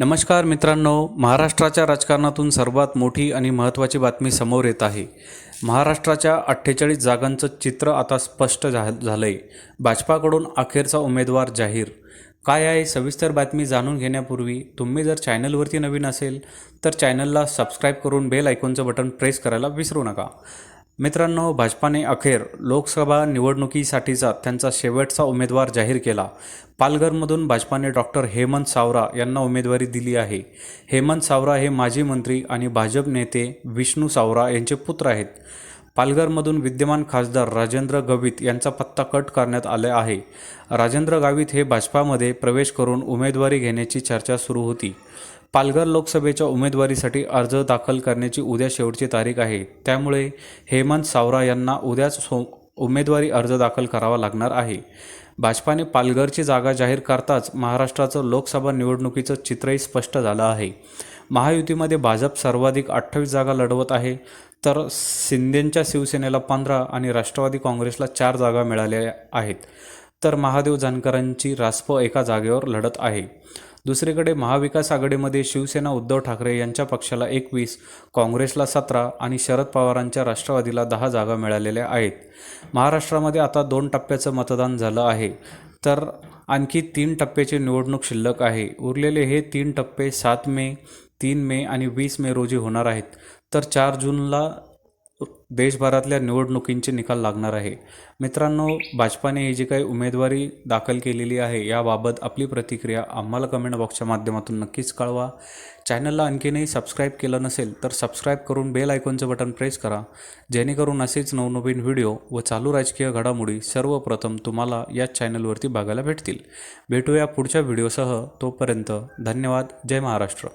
नमस्कार मित्रांनो महाराष्ट्राच्या राजकारणातून सर्वात मोठी आणि महत्त्वाची बातमी समोर येत आहे. महाराष्ट्राच्या अठ्ठेचाळीस जागांचं चित्र आता स्पष्ट झा झालं आहे भाजपाकडून अखेरचा उमेदवार जाहीर. काय आहे? सविस्तर बातमी जाणून घेण्यापूर्वी तुम्ही जर चॅनलवरती नवीन असेल तर चॅनलला सबस्क्राईब करून बेल आयकॉनचं बटन प्रेस करायला विसरू नका. मित्रांनो भाजपाने अखेर लोकसभा निवडणुकीसाठीचा त्यांचा शेवटचा उमेदवार जाहीर केला. पालघरमधून भाजपाने डॉक्टर हेमंत सावरा यांना उमेदवारी दिली आहे. हेमंत सावरा हे माजी मंत्री आणि भाजप नेते विष्णू सावरा यांचे पुत्र आहेत. पालघरमधून विद्यमान खासदार राजेंद्र गवित यांचा पत्ता कट करण्यात आला आहे. राजेंद्र गावित हे भाजपामध्ये प्रवेश करून उमेदवारी घेण्याची चर्चा सुरू होती. पालघर लोकसभेच्या उमेदवारीसाठी अर्ज दाखल करण्याची उद्या शेवटची तारीख आहे. त्यामुळे हेमंत सावरा यांना उद्याच सो उमेदवारी अर्ज दाखल करावा लागणार आहे. भाजपाने पालघरची जागा जाहीर करताच महाराष्ट्राचं लोकसभा निवडणुकीचं चित्रही स्पष्ट झालं आहे. महायुतीमध्ये भाजप सर्वाधिक अठ्ठावीस जागा लढवत आहे. तर शिंदेंच्या शिवसेनेला पंधरा आणि राष्ट्रवादी काँग्रेसला चार जागा मिळाल्या आहेत. तर महादेव जानकरांची रासप एका जागेवर लढत आहे. दुसरीकडे महाविकास आघाडीमध्ये शिवसेना उद्धव ठाकरे यांच्या पक्षाला एकवीस काँग्रेसला सतरा आणि शरद पवारांच्या राष्ट्रवादीला दहा जागा मिळालेल्या आहेत. महाराष्ट्रामध्ये आता दोन टप्प्याचं मतदान झालं आहे. तर आणखी तीन टप्प्याची निवडणूक शिल्लक आहे. उरलेले हे तीन टप्पे सात मे तीन मे आणि वीस मे रोजी होणार आहेत. तर चार जूनला देशभरातल्या निवडणुकींचे निकाल लागणार आहे. मित्रांनो भाजपाने ही जी काही उमेदवारी दाखल केलेली आहे याबाबत आपली प्रतिक्रिया आम्हाला कमेंट बॉक्सच्या माध्यमातून नक्कीच कळवा. चॅनलला आणखीनही सबस्क्राईब केलं नसेल तर सबस्क्राईब करून बेल आयकॉनचं बटन प्रेस करा. जेणेकरून असेच नवनवीन व्हिडिओ व चालू राजकीय घडामोडी सर्वप्रथम तुम्हाला याच चॅनलवरती बघायला भेटतील. भेटूया पुढच्या व्हिडिओसह तोपर्यंत धन्यवाद. जय महाराष्ट्र.